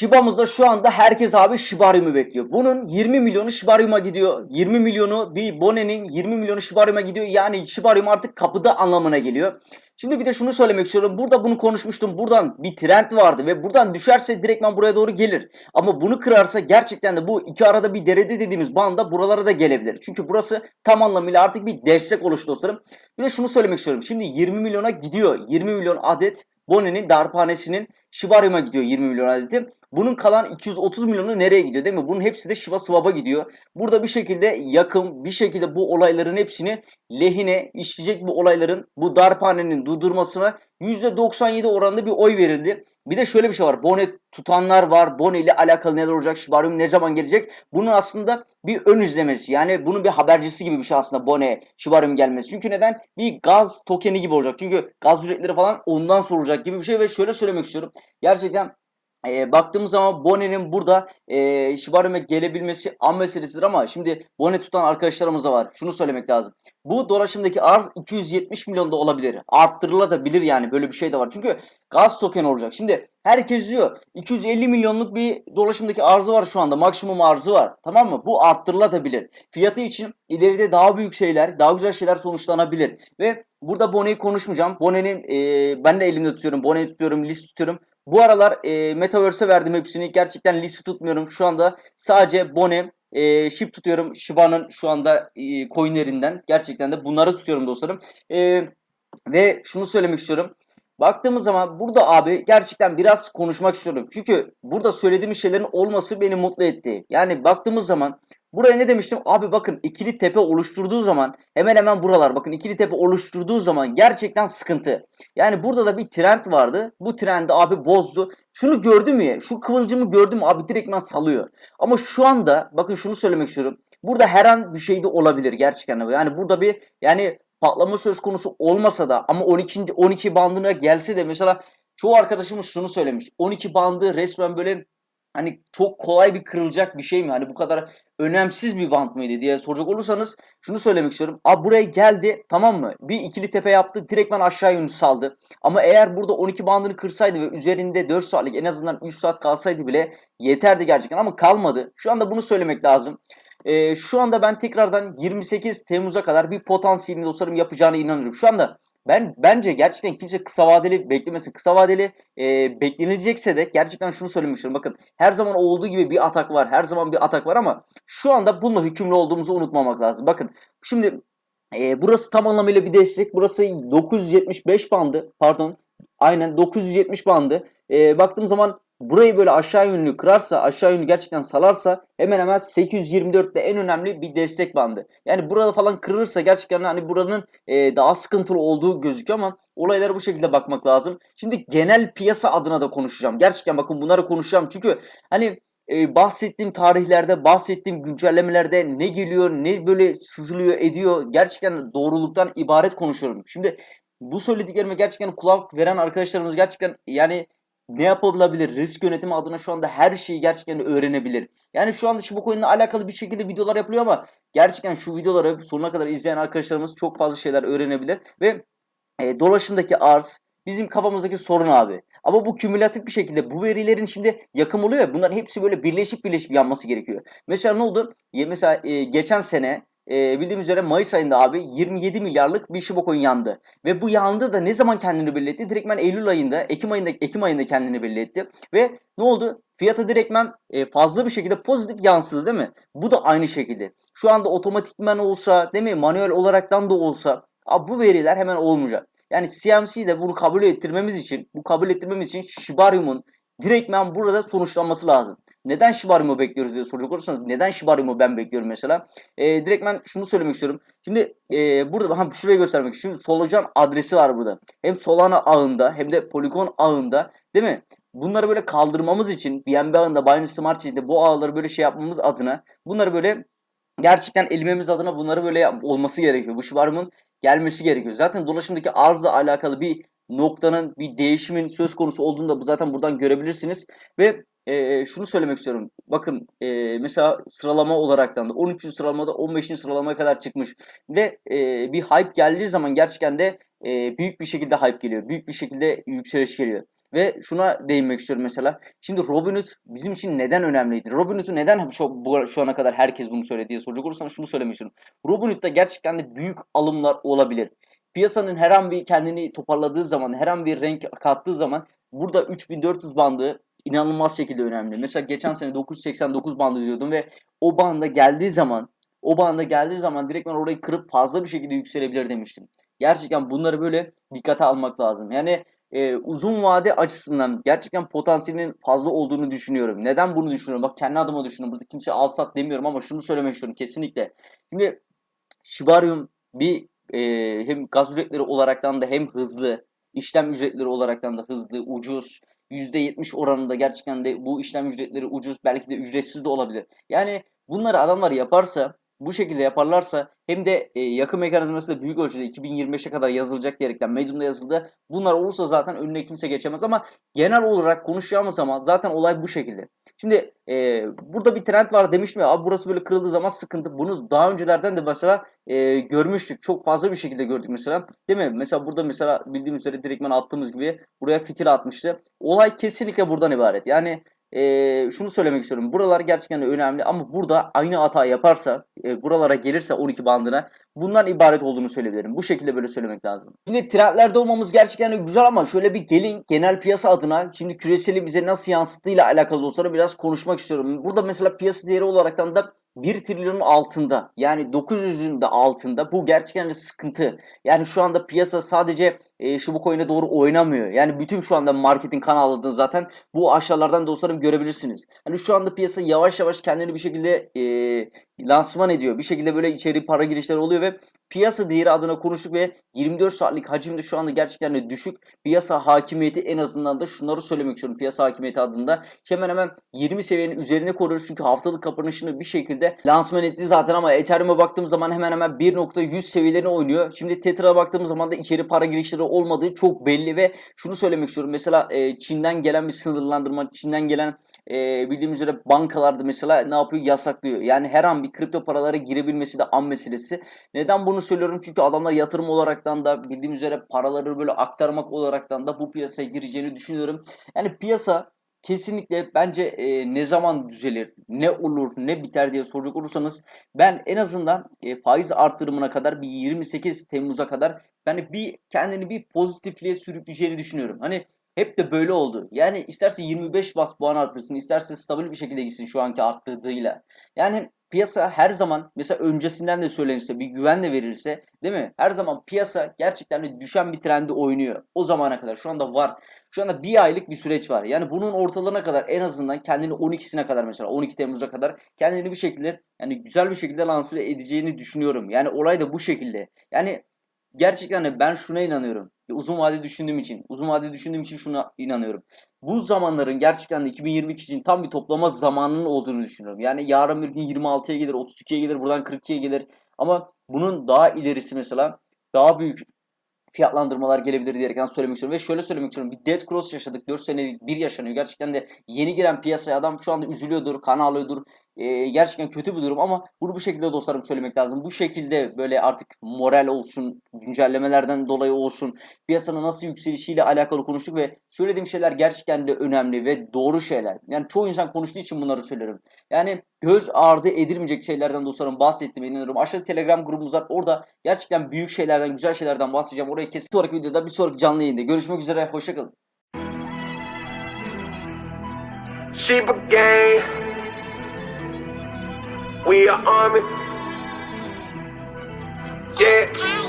Shiba'mızda şu anda herkes abi Shibarium'u bekliyor. Bunun 20 milyonu Shibarium'a gidiyor. 20 milyonu bir Bonne'nin 20 milyonu Shibarium'a gidiyor. Yani Shibarium artık kapıda anlamına geliyor. Şimdi bir de şunu söylemek istiyorum. Burada bunu konuşmuştum. Buradan bir trend vardı ve buradan düşerse direktmen buraya doğru gelir. Ama bunu kırarsa gerçekten de bu iki arada bir derede dediğimiz banda buralara da gelebilir. Çünkü burası tam anlamıyla artık bir destek oluştu dostlarım. Bir de şunu söylemek istiyorum. Şimdi 20 milyona gidiyor. 20 milyon adet Bonne'nin darphanesinin Shibarium'a gidiyor 20 milyon adeti. Bunun kalan 230 milyonu nereye gidiyor değil mi? Bunun hepsi de Shiba Swap'a gidiyor. Burada bir şekilde yakın bir şekilde bu olayların hepsini lehine işleyecek bu olayların bu darphanenin durdurmasına %97 oranında bir oy verildi. Bir de şöyle bir şey var. Bone tutanlar var. Bone ile alakalı neler olacak? Shibarium ne zaman gelecek? Bunun aslında bir ön izlemesi. Yani bunun bir habercisi gibi bir şey aslında Bone Shibarium gelmesi. Çünkü neden? Bir gaz tokeni gibi olacak. Çünkü gaz ücretleri falan ondan sorulacak gibi bir şey ve şöyle söylemek istiyorum. Gerçekten e, baktığımız zaman Bonne'nin burada e, Shibarium'a gelebilmesi an meselesidir ama şimdi Bonne tutan arkadaşlarımız da var. Şunu söylemek lazım. Bu dolaşımdaki arz 270 milyon da olabilir. Arttırılabilir yani böyle bir şey de var. Çünkü gaz token olacak. Şimdi herkes diyor 250 milyonluk bir dolaşımdaki arzı var şu anda. Maksimum arzı var. Tamam mı? Bu arttırılabilir. Fiyatı için ileride daha büyük şeyler, daha güzel şeyler sonuçlanabilir. Ve burada Bonne'yi konuşmayacağım. Bonne'nin e, ben de elimde tutuyorum. Bonne'yi tutuyorum, list tutuyorum. Bu aralar e, Metaverse'e verdim hepsini. Gerçekten listi tutmuyorum. Şu anda sadece Bonne, e, Ship tutuyorum. Shiba'nın şu anda e, coinlerinden. Gerçekten de bunları tutuyorum dostlarım. E, ve şunu söylemek istiyorum. Baktığımız zaman burada abi gerçekten biraz konuşmak istiyorum. Çünkü burada söylediğim şeylerin olması beni mutlu etti. Yani baktığımız zaman buraya ne demiştim? Abi bakın ikili tepe oluşturduğu zaman hemen hemen buralar bakın ikili tepe oluşturduğu zaman gerçekten sıkıntı. Yani burada da bir trend vardı. Bu trendi abi bozdu. Şunu gördü mü ya? Şu kıvılcımı gördü mü abi direktmen salıyor. Ama şu anda bakın şunu söylemek istiyorum. Burada her an bir şey de olabilir gerçekten. Yani burada bir yani patlama söz konusu olmasa da ama 12. 12 bandına gelse de mesela çoğu arkadaşımız şunu söylemiş. 12 bandı resmen böyle hani çok kolay bir kırılacak bir şey mi? Hani bu kadar önemsiz bir band mıydı diye soracak olursanız şunu söylemek istiyorum. Abi buraya geldi tamam mı? Bir ikili tepe yaptı direktmen aşağı yönlü saldı. Ama eğer burada 12 bandını kırsaydı ve üzerinde 4 saatlik en azından 3 saat kalsaydı bile yeterdi gerçekten ama kalmadı. Şu anda bunu söylemek lazım. Ee, şu anda ben tekrardan 28 Temmuz'a kadar bir potansiyelini dostlarım yapacağına inanıyorum. Şu anda ben bence gerçekten kimse kısa vadeli beklemesin. Kısa vadeli e, beklenilecekse de gerçekten şunu söylemek istiyorum. Bakın her zaman olduğu gibi bir atak var. Her zaman bir atak var ama şu anda bununla hükümlü olduğumuzu unutmamak lazım. Bakın şimdi e, burası tam anlamıyla bir destek. Burası 975 bandı. Pardon. Aynen 970 bandı. E, baktığım zaman burayı böyle aşağı yönlü kırarsa, aşağı yönlü gerçekten salarsa hemen hemen 824'te en önemli bir destek bandı. Yani burada falan kırılırsa gerçekten hani buranın e, daha sıkıntılı olduğu gözüküyor ama olaylara bu şekilde bakmak lazım. Şimdi genel piyasa adına da konuşacağım. Gerçekten bakın bunları konuşacağım çünkü hani e, bahsettiğim tarihlerde, bahsettiğim güncellemelerde ne geliyor, ne böyle sızılıyor, ediyor gerçekten doğruluktan ibaret konuşuyorum. Şimdi bu söylediklerime gerçekten kulak veren arkadaşlarımız gerçekten yani ne yapılabilir? Risk yönetimi adına şu anda her şeyi gerçekten öğrenebilir. Yani şu anda bu coin'le alakalı bir şekilde videolar yapılıyor ama gerçekten şu videoları sonuna kadar izleyen arkadaşlarımız çok fazla şeyler öğrenebilir ve e, dolaşımdaki arz bizim kafamızdaki sorun abi. Ama bu kümülatif bir şekilde bu verilerin şimdi yakım oluyor ya bunların hepsi böyle birleşip birleşip yanması gerekiyor. Mesela ne oldu? Mesela e, geçen sene e, bildiğimiz üzere Mayıs ayında abi 27 milyarlık bir Shiba yandı. Ve bu yandı da ne zaman kendini belli etti? Direktmen Eylül ayında, Ekim ayında, Ekim ayında kendini belli etti. Ve ne oldu? Fiyatı direktmen e, fazla bir şekilde pozitif yansıdı değil mi? Bu da aynı şekilde. Şu anda otomatikmen olsa değil mi? Manuel olaraktan da olsa abi bu veriler hemen olmayacak. Yani CMC de bunu kabul ettirmemiz için, bu kabul ettirmemiz için Shibarium'un direktmen burada sonuçlanması lazım. Neden Shibarium'u bekliyoruz diye soracak olursanız neden Shibarium'u ben bekliyorum mesela. E, direkt ben şunu söylemek istiyorum. Şimdi e, burada ha, şuraya göstermek istiyorum. Şimdi Solacan adresi var burada. Hem Solana ağında hem de Polygon ağında değil mi? Bunları böyle kaldırmağımız için BNB ağında Binance Smart Chain'de bu ağları böyle şey yapmamız adına bunları böyle gerçekten elimemiz adına bunları böyle yap- olması gerekiyor. Bu Shibarium'un gelmesi gerekiyor. Zaten dolaşımdaki arzla alakalı bir noktanın bir değişimin söz konusu olduğunda bu zaten buradan görebilirsiniz ve e, şunu söylemek istiyorum. Bakın e, mesela sıralama olaraktan da 13. sıralamada 15. sıralamaya kadar çıkmış ve e, bir hype geldiği zaman gerçekten de e, büyük bir şekilde hype geliyor. Büyük bir şekilde yükseliş geliyor. Ve şuna değinmek istiyorum mesela. Şimdi Robinhood bizim için neden önemliydi? Robinhood'u neden şu, şu ana kadar herkes bunu söyledi diye soracak olursanız şunu söylemek istiyorum. Robinhood'da gerçekten de büyük alımlar olabilir. Piyasanın her an bir kendini toparladığı zaman, her an bir renk kattığı zaman burada 3400 bandı inanılmaz şekilde önemli. Mesela geçen sene 989 bandı diyordum ve o banda geldiği zaman o banda geldiği zaman direkt ben orayı kırıp fazla bir şekilde yükselebilir demiştim. Gerçekten bunları böyle dikkate almak lazım. Yani e, uzun vade açısından gerçekten potansiyelinin fazla olduğunu düşünüyorum. Neden bunu düşünüyorum? Bak kendi adıma düşünüyorum. Burada kimse al sat demiyorum ama şunu söylemek istiyorum kesinlikle. Şimdi Shibarium bir e, hem gaz ücretleri olaraktan da hem hızlı, işlem ücretleri olaraktan da hızlı, ucuz. %70 oranında gerçekten de bu işlem ücretleri ucuz, belki de ücretsiz de olabilir. Yani bunları adamlar yaparsa, bu şekilde yaparlarsa hem de e, yakın mekanizması da büyük ölçüde 2025'e kadar yazılacak diyerekten Medium'da yazıldı. Bunlar olursa zaten önüne kimse geçemez ama genel olarak konuşacağımız zaman zaten olay bu şekilde. Şimdi e, burada bir trend var demiştim ya abi burası böyle kırıldığı zaman sıkıntı. Bunu daha öncelerden de mesela e, görmüştük. Çok fazla bir şekilde gördük mesela. Değil mi? Mesela burada mesela bildiğimiz üzere direktmen attığımız gibi buraya fitil atmıştı. Olay kesinlikle buradan ibaret. Yani e, şunu söylemek istiyorum. Buralar gerçekten önemli ama burada aynı hata yaparsa, e, buralara gelirse 12 bandına bundan ibaret olduğunu söyleyebilirim. Bu şekilde böyle söylemek lazım. Şimdi trendlerde olmamız gerçekten güzel ama şöyle bir gelin genel piyasa adına şimdi küreseli bize nasıl yansıttığıyla alakalı dostlarım biraz konuşmak istiyorum. Burada mesela piyasa değeri olaraktan da 1 trilyonun altında yani 900'ün de altında bu gerçekten de sıkıntı. Yani şu anda piyasa sadece e, şu bu coin'e doğru oynamıyor. Yani bütün şu anda marketin kanallarını zaten bu aşağılardan dostlarım görebilirsiniz. Hani şu anda piyasa yavaş yavaş kendini bir şekilde e, lansman ediyor. Bir şekilde böyle içeri para girişleri oluyor ve piyasa değeri adına konuştuk ve 24 saatlik hacimde şu anda gerçekten de düşük. Piyasa hakimiyeti en azından da şunları söylemek istiyorum piyasa hakimiyeti adında. Hemen hemen 20 seviyenin üzerine koruyoruz çünkü haftalık kapanışını bir şekilde lansman etti zaten ama Ethereum'a baktığımız zaman hemen hemen 1.100 seviyelerine oynuyor. Şimdi Tetra'ya baktığımız zaman da içeri para girişleri olmadığı çok belli ve şunu söylemek istiyorum. Mesela e, Çin'den gelen bir sınırlandırma, Çin'den gelen e, bildiğimiz üzere bankalarda mesela ne yapıyor? Yasaklıyor. Yani her an bir kripto paralara girebilmesi de an meselesi. Neden bunu söylüyorum? Çünkü adamlar yatırım olaraktan da bildiğimiz üzere paraları böyle aktarmak olaraktan da bu piyasaya gireceğini düşünüyorum. Yani piyasa kesinlikle bence e, ne zaman düzelir, ne olur, ne biter diye soracak olursanız ben en azından e, faiz artırımına kadar bir 28 Temmuz'a kadar yani bir kendini bir pozitifliğe sürükleyeceğini düşünüyorum. Hani hep de böyle oldu. Yani isterse 25 bas puan arttırsın, isterse stabil bir şekilde gitsin şu anki arttırdığıyla. Yani piyasa her zaman mesela öncesinden de söylenirse bir güvenle verilse değil mi? Her zaman piyasa gerçekten de düşen bir trendi oynuyor. O zamana kadar şu anda var. Şu anda bir aylık bir süreç var. Yani bunun ortalarına kadar en azından kendini 12'sine kadar mesela 12 Temmuz'a kadar kendini bir şekilde yani güzel bir şekilde lanse edeceğini düşünüyorum. Yani olay da bu şekilde. Yani gerçekten de ben şuna inanıyorum. Uzun vade düşündüğüm için, uzun vade düşündüğüm için şuna inanıyorum. Bu zamanların gerçekten de 2022 için tam bir toplama zamanının olduğunu düşünüyorum. Yani yarın bir gün 26'ya gelir, 32'ye gelir, buradan 42'ye gelir. Ama bunun daha ilerisi mesela daha büyük fiyatlandırmalar gelebilir diyerekten söylemek istiyorum. Ve şöyle söylemek istiyorum. Bir dead cross yaşadık. 4 senelik bir yaşanıyor. Gerçekten de yeni giren piyasaya adam şu anda üzülüyordur, kan ağlıyordur. Ee, gerçekten kötü bir durum ama bunu bu şekilde dostlarım söylemek lazım. Bu şekilde böyle artık moral olsun, güncellemelerden dolayı olsun, piyasanın nasıl yükselişiyle alakalı konuştuk ve söylediğim şeyler gerçekten de önemli ve doğru şeyler. Yani çoğu insan konuştuğu için bunları söylüyorum. Yani göz ardı edilmeyecek şeylerden dostlarım bahsettim inanıyorum. Aşağıda Telegram grubumuz var. Orada gerçekten büyük şeylerden, güzel şeylerden bahsedeceğim. Oraya kesin sonraki videoda bir sonraki canlı yayında. Görüşmek üzere. Hoşçakalın. Sheba gang. We are army. Yeah.